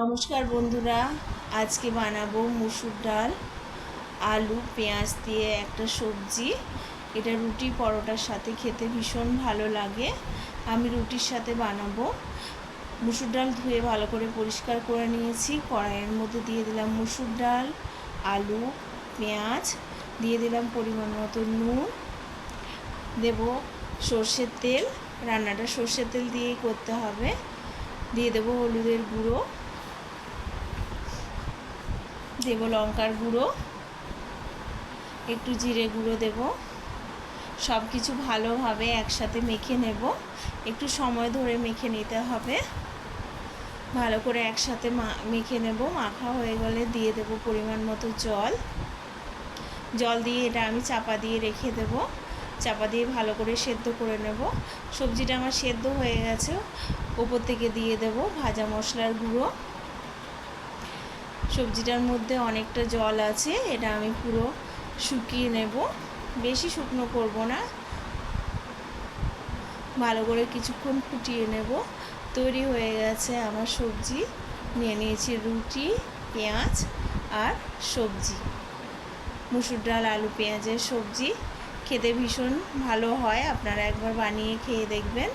নমস্কার বন্ধুরা, আজকে বানাবো মুসুর ডাল, আলু, পেঁয়াজ দিয়ে একটা সবজি। এটা রুটি পরোটার সাথে খেতে ভীষণ ভালো লাগে। আমি রুটির সাথে বানাবো। মুসুর ডাল ধুয়ে ভালো করে পরিষ্কার করে নিয়েছি। কড়াইয়ের মধ্যে দিয়ে দিলাম মুসুর ডাল, আলু, পেঁয়াজ, দিয়ে দিলাম পরিমাণ মতো নুন। দেব সর্ষের তেল। রান্নাটা সর্ষের তেল দিয়েই করতে হবে। দিয়ে দেবো হলুদের গুঁড়ো। দেব লঙ্কার গুঁড়ো, একটু জিরে গুঁড়ো দেব। সব কিছু ভালোভাবে একসাথে মেখে নেব। একটু সময় ধরে মেখে নিতে হবে। ভালো করে একসাথে মা, মেখে নেব। মাখা হয়ে গেলে দিয়ে দেব পরিমাণ মতো জল। জল দিয়ে এটা আমি চাপা দিয়ে রেখে দেব। চাপা দিয়ে ভালো করে সেদ্ধ করে নেব। সবজিটা আমার সেদ্ধ হয়ে গেছে। ওপর থেকে দিয়ে দেব ভাজা মশলার গুঁড়ো। সবজিটার মধ্যে অনেকটা জল আছে, এটা আমি পুরো শুকিয়ে নেব। বেশি শুকনো করব না। ভালো করে কিছুক্ষণ ফুটিয়ে নেব। তৈরি হয়ে গেছে আমার সবজি। নিয়ে নিয়েছি রুটি, পেঁয়াজ আর সবজি। মুসুর ডাল, আলু, পেঁয়াজের সবজি। খেতে ভীষণ ভালো হয়। আপনারা একবার বানিয়ে খেয়ে দেখবেন।